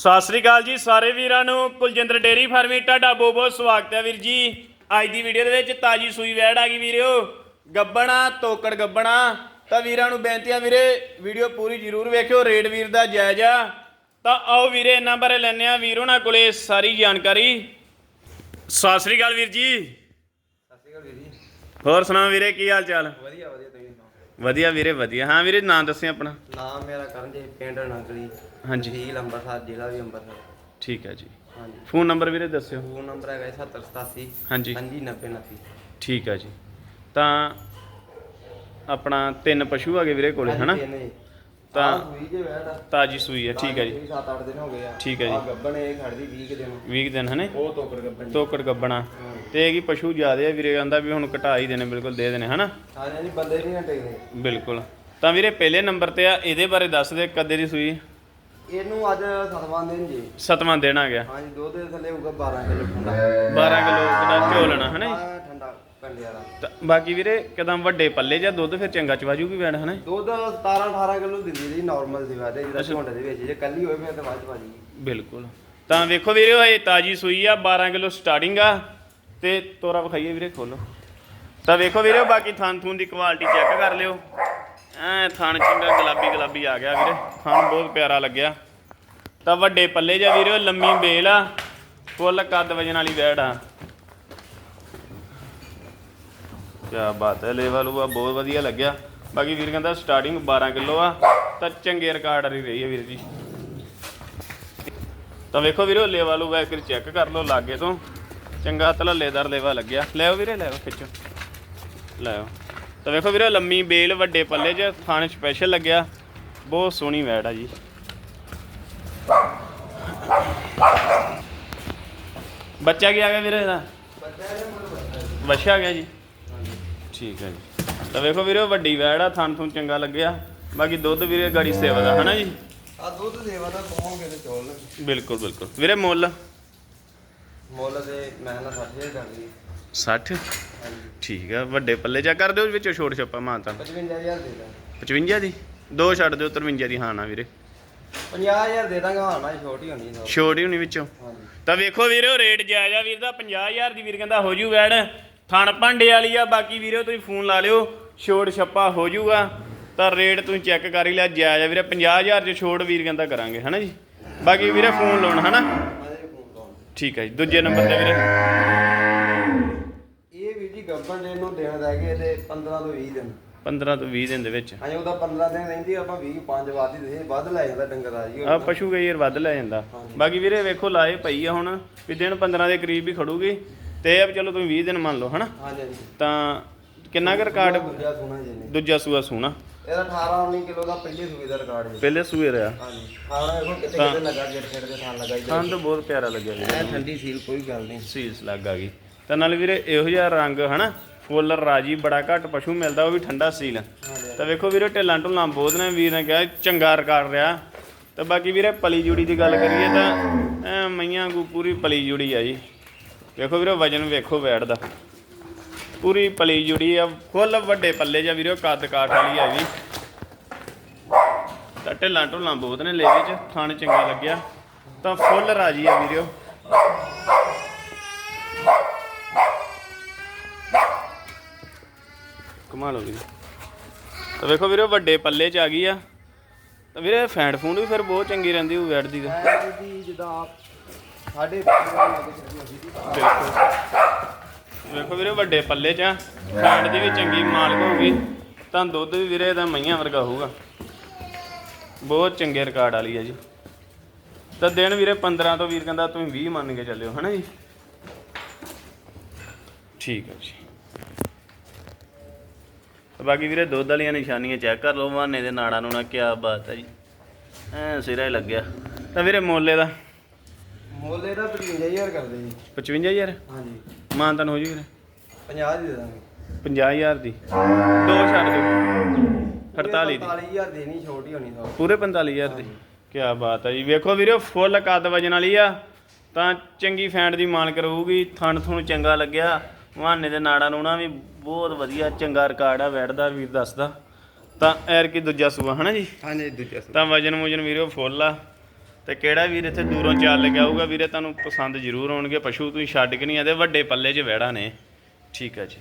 ਸਤਿ ਸ੍ਰੀ ਅਕਾਲ ਜੀ ਸਾਰੇ ਵੀਰਾਂ ਨੂੰ। ਕੁਲਜਿੰਦਰ ਡੇਰੀ ਫਾਰਮੀ ਤੁਹਾਡਾ ਬਹੁਤ ਬਹੁਤ ਸਵਾਗਤ ਹੈ ਵੀਰ ਜੀ। ਅੱਜ ਦੀ ਵੀਡੀਓ ਦੇ ਵਿੱਚ ਤਾਜੀ ਸੂਈ ਵੈੜ ਆ ਗਈ ਵੀਰਿਓ ਗੱਬਣਾ ਤੋਕੜ ਗੱਬਣਾ। ਤਾਂ ਵੀਰਾਂ ਨੂੰ ਬੇਨਤੀ ਆ ਵੀਰੇ ਵੀਡੀਓ ਪੂਰੀ ਜ਼ਰੂਰ ਵੇਖਿਓ ਰੇਡ ਵੀਰ ਦਾ ਜਾਇਜ਼ ਤਾਂ ਆਓ ਵੀਰੇ ਇਹਨਾਂ ਬਾਰੇ ਲੈਣੇ ਆ ਵੀਰ ਉਹਨਾਂ ਕੋਲੇ ਸਾਰੀ ਜਾਣਕਾਰੀ। ਸਤਿ ਸ੍ਰੀ ਅਕਾਲ ਵੀਰ ਜੀ। ਸਤਿ ਸ਼੍ਰੀ ਅਕਾਲ ਵੀਰ ਜੀ। ਹੋਰ ਸੁਣਾ ਵੀਰੇ ਕੀ ਹਾਲ ਚਾਲ? ਵਧੀਆ ਵਧੀਆ ਤੁਸੀਂ ਸੁਣਾਓ? ਵਧੀਆ ਵੀਰੇ ਵਧੀਆ। ਹਾਂ ਵੀਰੇ ਨਾਂ ਦੱਸੇ ਆਪਣਾ। ਨਾਮ ਮੇਰਾ ਕਰਨਜੀਤ ਪਿੰਡ ਨੰਗਲੀ ਹਾਂਜੀ। ਤਹਿਸੀਲ ਅੰਮ੍ਰਿਤਸਰ ਜ਼ਿਲ੍ਹਾ ਵੀ ਅੰਮ੍ਰਿਤਸਰ ਠੀਕ ਹੈ ਜੀ। ਹਾਂਜੀ। ਫੋਨ ਨੰਬਰ ਵੀਰੇ ਦੱਸਿਓ। ਫੋਨ ਨੰਬਰ ਹੈਗਾ 7087 ਹਾਂਜੀ। ਹਾਂਜੀ 9029 ਠੀਕ ਆ ਜੀ। ਤਾਂ ਆਪਣਾ ਤਿੰਨ ਪਸ਼ੂ ਹੈਗੇ ਵੀਰੇ ਕੋਲੇ ਹਨਾ? ਤਾਂ- ਤਾਂ ਸੂਈ ਜੇ ਬੈਠਾ ਤਾਜੀ ਸੂਈ ਹੈ ਠੀਕ ਹੈ ਜੀ। 7-8 ਦਿਨ ਹੋ ਗਏ ਆ। ਠੀਕ ਹੈ ਜੀ। ਆਹ ਗੱਬਣ ਇਹ ਖੜਦੀ 20 ਕੁ ਦਿਨ। 20 ਦਿਨ ਹਨੇ? ਉਹ ਤੋਕੜ ਗੱਬਣ ਤੋਕੜ ਗੱਬਣਾ। ਤੇ ਇਹ ਕੀ ਪਸ਼ੂ ਜ਼ਿਆਦੇ ਆ ਵੀਰੇ? ਕਹਿੰਦਾ ਵੀ ਹੁਣ ਘਟਾ ਹੀ ਦੇਣੇ ਬਿਲਕੁਲ ਦੇ ਦੇਣੇ ਹਨਾ? ਹਾਂ ਜੀ ਬੰਦੇ ਨਹੀਂ ਟਿਕਦੇ ਬਿਲਕੁਲ। ਤਾਂ ਵੀਰੇ ਪਹਿਲੇ ਨੰਬਰ ਤੇ ਆ ਇਹਦੇ ਬਾਰੇ ਦੱਸ ਦੇ ਕਦੇ ਦੀ ਸੂਈ। ਇਹਨੂੰ ਅੱਜ ਸਤਵਾਂ ਦਿਨ ਜੀ। ਸਤਵਾਂ ਦਿਨ ਆ ਗਿਆ। ਹਾਂਜੀ ਦੁੱਧ ਦੇ ਥੱਲੇ ਹੋਊਗਾ 12 ਕਿਲੋ ਠੰਡਾ। 12 ਕਿਲੋ ਦਾ ਝੋਲ ਲੈਣਾ ਹਨਾ ਜੀ? ਆਹ ਠੰਡਾ ਵਾਲਾ ਤਾਂ ਬਾਕੀ ਵੀਰੇ ਕਦਮ ਵੱਡੇ ਪੱਲੇ ਜਾਂ ਦੁੱਧ ਫਿਰ ਚੰਗਾ ਚਵਾਜੂਗੀ ਵੈਣ ਹਨਾ ਜੀ? ਦੁੱਧ 17 18 ਕਿਲੋ ਦਿੰਦੀ ਜੀ ਨਾਰਮਲ ਦੀ ਵਾਦੇ ਜਿਹੜਾ ਝੋਂਡ ਦੇ ਵਿੱਚ ਜੇ ਕੱਲੀ ਹੋਵੇ ਫਿਰ ਤਾਂ ਵੱਧ ਭਾਜੀ ਬਿਲਕੁਲ। ਤਾਂ ਵੇਖੋ ਵੀਰੇ ਇਹ ਤਾਜੀ ਸੂਈ ਆ 12 ਕਿਲੋ ਸਟਾਰਟਿੰਗ ਆ। ਤੇ ਤੋਰਾ ਵਿਖਾਈਏ ਵੀਰੇ ਖੋਲੋ। ਤਾਂ ਵੇਖੋ ਵੀਰੇ ਬਾਕੀ ਥਣ ਥੂਨ ਦੀ ਕੁਆਲਿਟੀ ਚੈੱਕ ਕਰ ਲਿਓ। ਐ ਥਣ ਚੰਗਾ ਗੁਲਾਬੀ ਗੁਲਾਬੀ ਆ ਗਿਆ ਵੀਰੇ। ਥਣ ਬਹੁਤ ਪਿਆਰਾ ਲੱਗਿਆ। ਤਾਂ ਵੱਡੇ ਪੱਲੇ ਜਿਹਾ ਵੀਰੇ ਲੰਮੀ ਬੇਲ ਆ। ਫੁੱਲ ਕੱਦ ਵਜਣ ਵਾਲੀ ਵੈੜ ਆ। ਕਿਆ ਬਾਤ ਹੈ ਲੈਵਲ ਉਹ ਬਹੁਤ ਵਧੀਆ ਲੱਗਿਆ। ਬਾਕੀ ਵੀਰ ਕਹਿੰਦਾ ਸਟਾਰਟਿੰਗ 12 ਕਿਲੋ ਆ। ਤਾਂ ਚੰਗੇ ਰਿਕਾਰਡ ਵਾਲੀ ਰਹੀ ਹੈ ਵੀਰ ਜੀ। ਤਾਂ ਵੇਖੋ ਵੀਰੋ ਲੇਵਾ ਲੂ ਵੈਕ ਚੈੱਕ ਕਰ ਲਓ ਲਾਗੇ ਤੋਂ। ਚੰਗਾ ਧਲੇਦਾਰ ਲੇਵਾ ਲੱਗਿਆ। ਲੈਓ ਵੀਰੇ ਲੈਓ ਖਿੱਚੋ। ਲੈਓ ਤਾਂ ਵੇਖੋ ਵੀਰੋ ਲੰਮੀ ਬੇਲ ਵੱਡੇ ਪੱਲੇ 'ਚ ਖਾਣ ਸਪੈਸ਼ਲ ਲੱਗਿਆ। ਬਹੁਤ ਸੋਹਣੀ ਵੈੜ ਆ ਜੀ। ਬੱਚਾ ਕੀ ਆ ਗਿਆ ਵੀਰੇ ਇਹਦਾ? ਬੱਚਾ ਆ ਗਿਆ ਜੀ। ਠੀਕ ਹੈ ਜੀ। ਤਾਂ ਵੇਖੋ ਵੀਰੇ ਵੱਡੀ ਵੈੜ ਆ ਥਣ ਥੁਣ ਚੰਗਾ ਲੱਗਿਆ। ਬਾਕੀ ਦੁੱਧ ਵੀਰੇ ਗਾੜੀ ਸੇਵਾ ਦਾ ਹਨਾ ਜੀ? ਆ ਦੁੱਧ ਸੇਵਾ ਦਾ ਪਾਉਂਗੇ ਤੇ ਚੋਲ। ਬਿਲਕੁਲ ਬਿਲਕੁਲ। ਵੀਰੇ ਮੁੱਲ? ਮੁੱਲ ਦੇ ਮੈਂ ਨਾ 60000 ਕਰ ਲਈ 60 ਹਾਂਜੀ ਠੀਕ ਆ ਵੱਡੇ ਪੱਲੇ ਚਾ ਕਰ ਦਿਓ ਵਿੱਚੋਂ ਛੋੜ ਛੱਪਾ ਮਾਤਾ 55000 ਦੇ ਦਾਂ 55 ਦੀ? ਦੋ ਛੱਡ ਦਿਓ 53 ਦੀ ਹਾਂ ਨਾ ਵੀਰੇ। 50000 ਦੇ ਦਾਂਗਾ ਹਾਂ ਨਾ ਛੋਟੀ ਹੋਣੀ ਸਭ ਹੀ ਹੋਣੀ ਵਿੱਚੋਂ। ਤਾਂ ਵੇਖੋ ਵੀਰੇ ਉਹ ਰੇਟ ਜਾਇਜ਼ ਆ ਵੀਰ ਦਾ 50000 ਦੀ ਵੀਰ ਕਹਿੰਦਾ ਹੋ ਜੂ ਵੈੜ। ਥਣ ਭਾਂਡੇ ਵਾਲੀ ਆ ਬਾਕੀ ਵੀਰੇ ਤੁਸੀਂ ਫੋਨ ਲਾ ਲਿਓ ਛੋੜ ਛੱਪਾ ਹੋ ਜੂਗਾ। ਤਾਂ ਰੇਟ ਤੁਸੀਂ ਚੈੱਕ ਕਰ ਹੀ ਲਿਆ ਜਾਇਜ਼ ਆ ਵੀਰੇ 50000 ਚ ਛੋੜ ਵੀਰ ਕਹਿੰਦਾ ਕਰਾਂਗੇ ਹਨਾ ਜੀ? ਬਾਕੀ ਵੀਰੇ ਫੋਨ ਲਾਉਣ ਹਨਾ? ਠੀਕ ਹੈ ਜੀ ਦੂਜੇ ਨੰਬਰ ਤੇ ਵੀਰੇ। ਜੀ ਦੇ ਨੂੰ ਦੇਣ ਰਹਿ ਗਏ ਤੇ 15 ਤੋਂ 20 ਦਿਨ। 15 ਤੋਂ 20 ਦਿਨ ਦੇ ਵਿੱਚ। ਹਾਂਜੀ ਉਹਦਾ 15 ਦਿਨ ਰਹਿੰਦੀ ਆਪਾਂ 20 5 ਵਾਦੀ ਦੇ ਵੱਧ ਲੈ ਜਾਂਦਾ ਡੰਗਰ ਆ ਜੀ। ਆ ਪਸ਼ੂ ਕਈ ਵੱਧ ਲੈ ਜਾਂਦਾ। ਬਾਕੀ ਵੀਰੇ ਵੇਖੋ ਲਾਏ ਪਈ ਆ ਹੁਣ ਵੀ ਦਿਨ 15 ਦੇ ਕਰੀਬ ਹੀ ਖੜੂਗੀ। ਤੇ ਇਹ ਆ ਵੀ ਚਲੋ ਤੁਸੀਂ 20 ਦਿਨ ਮੰਨ ਲਓ ਹਨਾ? ਹਾਂਜੀ ਤਾਂ ਕਿੰਨਾ ਕੁ ਰਿਕਾਰਡ ਦੂਜਾ ਜੀ ਦੂਜਾ ਸੂਆ ਸੋਣਾ। ਇਹਦਾ 18 19 ਕਿਲੋ ਦਾ ਪਹਿਲੇ ਸੂਏ ਦਾ ਰਿਕਾਰਡ ਹੈ ਪਹਿਲੇ ਸੂਏ ਰਿਆ ਹਾਂਜੀ। ਖਾਣਾ ਦੇਖੋ ਕਿਤੇ ਕਿਤੇ ਲੱਗਾ ਗੇਟ ਛੇੜ ਦੇ ਥਾਂ ਲਗਾਈ ਤੋਂ ਬਹੁਤ ਪਿਆਰਾ ਲੱਗਿਆ ਐ ਠੰਡੀ ਸੀਲ ਕੋਈ ਗੱਲ ਨਹੀਂ। ਸੀਸ ਲੱਗ ਆ ਗਈ। ਤਾਂ ਨਾਲ ਵੀਰੇ ਇਹੋ ਜਿਹਾ ਰੰਗ ਹਨਾ? ਫੁੱਲ ਰਾਜੀ ਬੜਾ ਘੱਟ ਪਸ਼ੂ ਮਿਲਦਾ ਉਹ ਵੀ ਠੰਡਾ ਸੀਲ ਤਾਂ ਵੇਖੋ ਵੀਰੇ ਢਿੱਲਾਂ ਢੁੱਲਾਂ ਬਹੁਤ ਨੇ ਵੀਰ ਨੇ ਕਿਹਾ ਚੰਗਾ ਰਿਕਾਰਡ ਰਿਹਾ। ਤਾਂ ਬਾਕੀ ਵੀਰੇ ਪਲੀ ਜੁੜੀ ਦੀ ਗੱਲ ਕਰੀਏ ਤਾਂ ਐ ਮਈਆਂ ਕੋ ਪੂਰੀ ਪਲੀ ਜੁੜੀ ਆ ਜੀ। ਵੇਖੋ ਵੀਰੇ ਵਜਨ ਵੇਖੋ ਵੈੜ ਦਾ। ਪੂਰੀ ਪਲੀ ਜੁੜੀ ਆ ਫੁੱਲ ਵੱਡੇ ਪੱਲੇ ਜਾਂ ਵੀਰੇ ਕੱਦ ਕਾਠ ਵਾਲੀ ਆ ਵੀ ਤਾਂ ਢਿੱਲਾਂ ਢੁੱਲਾਂ ਬਹੁਤ ਨੇ ਲੇਵੇ ਚ ਖਾਣ ਚੰਗਾ ਲੱਗਿਆ। ਤਾਂ ਫੁੱਲ ਰਾਜੀ ਆ ਵੀਰਿਓ ਕਮਾਲ ਹੋ ਗਈ ਤਾਂ ਵੇਖੋ ਵੀਰੇ ਵੱਡੇ ਪੱਲੇ ਚ ਆ ਗਈ ਆ। ਤਾਂ ਵੀਰੇ ਫੈਂਡ ਫੂਡ ਵੀ ਫਿਰ ਬਹੁਤ ਚੰਗੀ ਰਹਿੰਦੀ ਉਹ ਵੈੜ ਦੀ ਤਾਂ। ਐ ਜਿੱਦਾਂ ਆਪ ਸਾਡੇ ਬਿਲਕੁਲ। ਵੇਖੋ ਵੀਰੇ, ਵੱਡੇ ਪੱਲੇ ਚ ਆ। ਫੈਂਡ ਦੀ ਵੀ ਚੰਗੀ ਮਾਲਕ ਹੋਊਗੀ। ਤਾਂ ਦੁੱਧ ਵੀ ਵੀਰੇ, ਇਹਦਾ ਮਈਆਂ ਵਰਗਾ ਹੋਊਗਾ। ਬਹੁਤ ਚੰਗੇ ਰਿਕਾਰਡ ਵਾਲੀ ਆ ਜੀ। ਤਾਂ ਦਿਨ ਵੀਰੇ 15 ਤੋਂ ਵੀਰ ਕਹਿੰਦਾ ਤੁਸੀਂ 20 ਮੰਨ ਕੇ ਚੱਲਿਓ ਹਨਾ ਜੀ? ਠੀਕ ਹੈ ਜੀ। ਤਾਂ ਬਾਕੀ ਵੀਰੇ ਦੁੱਧ ਵਾਲੀਆਂ ਨਿਸ਼ਾਨੀਆਂ ਚੈੱਕ ਕਰ ਲਓ ਮਾਨੇ ਦੇ ਨਾੜਾਂ ਨੂੰ ਨਾ ਕਿਆ ਬਾਤ ਹੈ ਜੀ। ਐ ਸਿਰਾ ਹੀ ਲੱਗਿਆ। ਤਾਂ ਵੀਰੇ ਮੋਲੇ ਦਾ? ਮੋਲੇ ਦਾ 55000 ਕਰਦੇ ਜੀ। 55000 ਹਾਂਜੀ। ਮਾਨਤਨ ਹੋ ਜੂ ਵੀਰੇ। 50 ਦੇ ਦਾਂਗੇ। 50000 ਦੀ। ਦੋ ਛੱਡ ਦਿਓ। 48 ਦੀ। 45000 ਦੇਣੀ ਛੋਟੀ ਹੋਣੀ ਸਭ ਪੂਰੇ 45000 ਦੀ। ਕੀ ਬਾਤ ਹੈ ਜੀ। ਵੇਖੋ ਵੀਰੇ ਫੁੱਲ ਕੱਦ ਵਜਨ ਵਾਲੀ ਆ। ਤਾਂ ਚੰਗੀ ਫੈਂਟ ਦੀ ਮਾਲਕ ਰਹੂਗੀ। ਥਣ ਥੁਣ ਚੰਗਾ ਲੱਗਿਆ। ਮਹਾਨੇ ਦੇ ਨਾੜਾ ਨੂਣਾ ਵੀ ਬਹੁਤ ਵਧੀਆ ਚੰਗਾ ਰਿਕਾਰਡ ਆ ਬੈਠਦਾ ਵੀਰ ਦੱਸਦਾ। ਤਾਂ ਐਰ ਕੀ ਦੂਜਾ ਸੂਆ ਹਨਾ ਜੀ? ਹਾਂਜੀ ਦੂਜਾ ਤਾਂ ਵਜਨ ਮੁਜਨ ਵੀਰੋ ਫੁੱਲ ਆ। ਤੇ ਕਿਹੜਾ ਵੀਰ ਇੱਥੇ ਦੂਰੋਂ ਚੱਲ ਕੇ ਆਊਗਾ ਵੀਰੇ ਤੁਹਾਨੂੰ ਪਸੰਦ ਜ਼ਰੂਰ ਆਉਣਗੇ। ਪਸ਼ੂ ਤੁਸੀਂ ਛੱਡ ਕੇ ਨਹੀਂ ਆਦੇ ਵੱਡੇ ਪੱਲੇ 'ਚ ਵਹਿੜਾ ਨੇ। ਠੀਕ ਹੈ ਜੀ।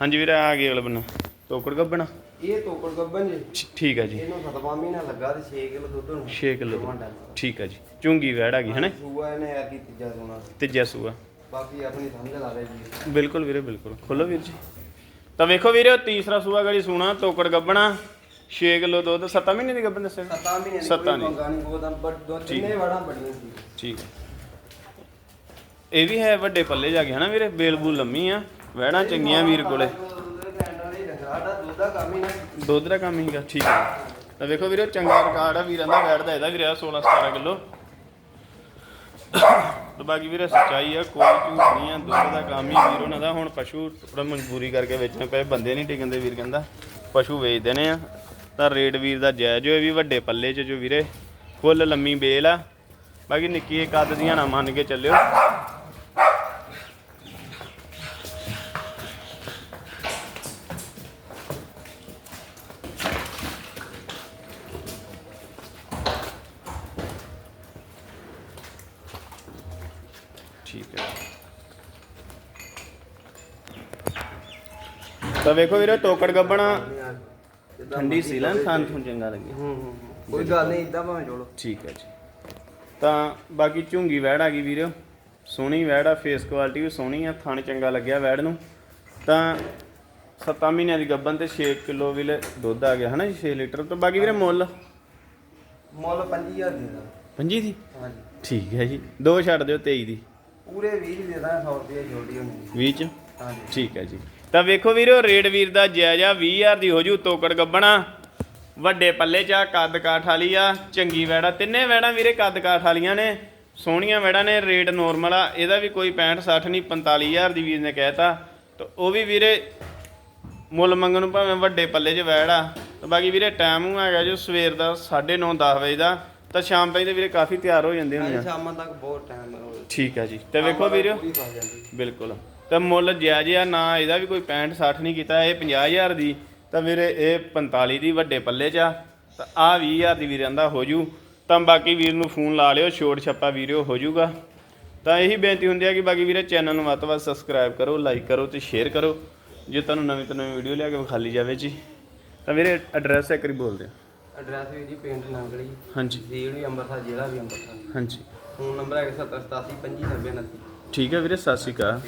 ਹਾਂਜੀ ਵੀਰੇ ਆ ਗਏ ਅਗਲੇ ਬੰਨੋ ਤੋਕੜ ਗੱਬਣਾ? ਇਹ ਤੋਕੜ ਗੱਬਨ ਜੀ। ਠੀਕ ਹੈ ਜੀ। ਇਹਨੂੰ ਸਤਵਾਂ ਮਹੀਨਾ ਲੱਗਾ ਤੇ 6 ਕਿਲੋ ਦੁੱਧ ਹੋਣਾ 6 ਕਿਲੋ ਠੀਕ ਹੈ ਜੀ। ਚੁੰਗੀ ਵਹਿੜਾ ਗਈ ਹੈ ਨਾ ਸੂਆ ਇਹਨੇ ਆ ਕੀ ਤੀਜਾ ਸੋਣਾ ਤੇ ਜੈਸੂਆ ਬਾਕੀ ਆਪਣੀ ਸਮਝ ਲਾ ਰਹੇ ਜੀ। ਬਿਲਕੁਲ ਵੀਰੇ ਬਿਲਕੁਲ। ਖੋਲੋ ਵੀਰ ਜੀ। ਤਾਂ ਵੇਖੋ ਵੀਰੇ ਉਹ ਤੀਸਰਾ ਸੂਆ ਗੜੀ ਸੂਣਾ ਤੋਕੜ ਗੱਬਣਾ 6 ਕਿਲੋ ਦੁੱਧ। 7 ਮਹੀਨੇ ਦੀ ਗੱਬਣ ਦੱਸਿਆ? ਸੱਤਾਂ ਮਹੀਨੇ ਦੀ ਸੱਤਾਂ ਨਹੀਂ। ਬਹੁਤ ਬਟ ਦੋ ਤਿੰਨੇ ਵੜਾਂ ਬੜੀਆਂ ਸੀ। ਠੀਕ ਹੈ। ਇਹ ਵੀ ਹੈ ਵੱਡੇ ਪੱਲੇ ਜਾ ਕੇ ਹਨਾ ਵੀਰੇ? ਬੇਲਬੂ ਲੰਮੀ ਆ। ਵਹਿਣਾ ਚੰਗੀਆਂ ਵੀਰ ਕੋਲੇ। ਦੁੱਧ ਦਾ ਕੰਮ ਦਾ ਹੀਗਾ ਠੀਕ ਹੈ। ਤਾਂ ਵੇਖੋ ਵੀਰੇ ਚੰਗਾ ਰਿਕਾਰਡ ਆ ਵੀਰਾਂ ਦਾ ਵੈੜਦਾ ਇਹਦਾ ਵੀਰੇ 16 17 ਕਿਲੋ। ਬਾਕੀ ਵੀਰੇ ਸੱਚਾਈ ਆ, ਕੋਈ ਝੂਠ ਨਹੀਂ ਆ, ਦੁੱਧ ਦਾ ਕੰਮ ਹੀ ਵੀਰ ਉਹਨਾਂ ਦਾ। ਹੁਣ ਪਸ਼ੂ ਥੋੜਾ ਮਜਬੂਰੀ ਕਰਕੇ ਵੇਚਣੇ ਪਏ, ਬੰਦੇ ਨਹੀਂ ਟਿਕਦੇ ਵੀਰ ਕਹਿੰਦਾ। ਪਸ਼ੂ ਵੇਚਦੇ ਨੇ ਆ। ਤਾਂ ਰੇਟ ਵੀਰ ਦਾ ਜਾਇਜ਼ ਹੋਏ ਵੀ ਵੱਡੇ ਪੱਲੇ 'ਚ ਜੋ ਵੀਰੇ। ਫੁੱਲ ਲੰਮੀ ਬੇਲ ਆ। ਬਾਕੀ ਨਿੱਕੀ ਇੱਕ ਅੱਧ ਦੀਆਂ ਨਾ ਮੰਨ ਕੇ ਚੱਲਿਓ। ਤਾਂ ਵੇਖੋ ਵੀਰੇ ਤੋਕੜ ਗੱਬਣਾ। ਠੰਡੀ ਸੀ ਲੈਣ ਖਾਣ ਤੋਂ ਚੰਗਾ ਲੱਗੇ ਹੂੰ ਹੂੰ ਕੋਈ ਗੱਲ ਨਹੀਂ ਇਦਾਂ ਭਾਵੇਂ ਚਲੋ ਠੀਕ ਹੈ ਜੀ। ਤਾਂ ਬਾਕੀ ਝੁੰਗੀ ਵੈੜ ਆ ਗਈ ਵੀਰੋ। ਸੋਹਣੀ ਵੈੜ ਆ ਫੇਸ ਕੁਆਲਿਟੀ ਵੀ ਸੋਹਣੀ ਆ ਥਣ ਚੰਗਾ ਲੱਗਿਆ ਵੈੜ ਨੂੰ। ਤਾਂ 7 ਮਹੀਨਿਆਂ ਦੀ ਗੱਬਨ ਤੇ 6 ਕਿਲੋ ਵੀ ਦੁੱਧ ਆ ਗਿਆ ਹਨਾ ਜੀ 6 ਲੀਟਰ ਤੋਂ। ਬਾਕੀ ਵੀਰੇ ਮੁੱਲ? ਮੁੱਲ 5000 ਦੇ ਦਾਂ ਪੰਜੀ ਦੀ? ਹਾਂਜੀ। ਠੀਕ ਹੈ ਜੀ। ਦੋ ਛੱਡ ਦਿਓ 23 ਦੀ। ਪੂਰੇ 20 ਦੇ ਦਾਂ 100 ਰੁਪਏ ਜੋੜੀ ਹੋਣੀ। 20 ਚ? ਹਾਂਜੀ। ਠੀਕ ਹੈ ਜੀ। ਤਾਂ ਵੇਖੋ ਵੀਰੋ ਰੇਟ ਵੀਰ ਦਾ ਜਾਇਜ਼ਾ 20000 ਦੀ ਹੋ ਜੂ ਤੋਕੜ ਗੱਬਣਾ। ਵੱਡੇ ਪੱਲੇ ਚ ਆ ਕੱਦ ਕਾਠ ਵਾਲੀ ਆ ਚੰਗੀ ਵੈੜਾ ਤਿੰਨੇ ਵੈੜਾਂ ਵੀਰੇ ਕੱਦ ਕਾਠ ਵਾਲੀਆਂ ਨੇ ਸੋਹਣੀਆਂ ਵੈੜਾਂ ਨੇ ਰੇਟ ਨੋਰਮਲ ਆ ਇਹਦਾ ਵੀ ਕੋਈ 65 60 ਨਹੀਂ 45000 ਦੀ ਵੀਰ ਨੇ ਕਹਿਤਾ। ਤਾਂ ਉਹ ਵੀ ਵੀਰੇ ਮੁੱਲ ਮੰਗਣ ਨੂੰ ਭਾਵੇਂ ਵੱਡੇ ਪੱਲੇ 'ਚ ਵੈੜ ਆ। ਤਾਂ ਬਾਕੀ ਵੀਰੇ ਟਾਈਮ ਨੂੰ ਹੈਗਾ ਜੋ ਸਵੇਰ ਦਾ 9:30 10 ਵਜੇ ਦਾ ਤਾਂ ਸ਼ਾਮ ਤਾਈਂ ਤੇ ਵੀਰੇ ਕਾਫੀ ਤਿਆਰ ਹੋ ਜਾਂਦੇ ਹੁੰਦੇ ਆ। ਸ਼ਾਮਾਂ ਤੱਕ ਬਹੁਤ ਟਾਈਮ ਠੀਕ ਹੈ ਜੀ। ਤੇ ਵੇਖੋ ਵੀਰੋ। ਬਿਲਕੁਲ। ਤਾਂ ਮੁੱਲ ਜਾਇਜ਼ ਆ ਨਾ ਇਹਦਾ ਵੀ ਕੋਈ 65 60 ਨਹੀਂ ਕੀਤਾ ਇਹ 50000 ਦੀ। ਤਾਂ ਵੀਰੇ ਇਹ 45 ਦੀ ਵੱਡੇ ਪੱਲੇ 'ਚ ਆ। ਤਾਂ ਆ 20000 ਦੀ ਵੀਰਾਂ ਦਾ ਹੋ ਜੂ ਤਾਂ ਬਾਕੀ ਵੀਰ ਨੂੰ ਫੋਨ ਲਾ ਲਿਓ ਛੋਟ ਛੱਪਾ ਵੀਡੀਓ ਹੋ ਜੂਗਾ ਤਾਂ ਇਹੀ ਬੇਨਤੀ ਹੁੰਦੀ ਹੈ ਕਿ ਬਾਕੀ ਵੀਰੇ ਚੈਨਲ ਨੂੰ ਵੱਧ ਤੋਂ ਵੱਧ ਸਬਸਕ੍ਰਾਈਬ ਕਰੋ ਲਾਈਕ ਕਰੋ ਤੇ ਸ਼ੇਅਰ ਕਰੋ ਜੇ ਤੁਹਾਨੂੰ ਨਵੀਂ ਤੋਂ ਨਵੀਂ ਵੀਡੀਓ ਲਿਆ ਕੇ ਵਿਖਾਲੀ ਜਾਵੇ ਜੀ। ਤਾਂ ਵੀਰੇ ਐਡਰੈਸ ਇੱਕ ਵਾਰੀ ਬੋਲ ਦਿਓ ਐਡਰੈਸ ਵੀ ਜੀ ਪਿੰਡ ਨੰਗਲੀ। ਹਾਂਜੀ। ਜ਼ੀਲ ਵੀ ਅੰਮ੍ਰਿਤਸਰ ਜ਼ਿਲ੍ਹਾ ਵੀ ਅੰਮ੍ਰਿਤਸਰ। ਹਾਂਜੀ। ਫੋਨ ਨੰਬਰ ਹੈ 7087 25 90 29 ਠੀਕ ਹੈ ਵੀਰੇ ਸਤਿ ਸ਼੍ਰੀ ਅਕਾਲ।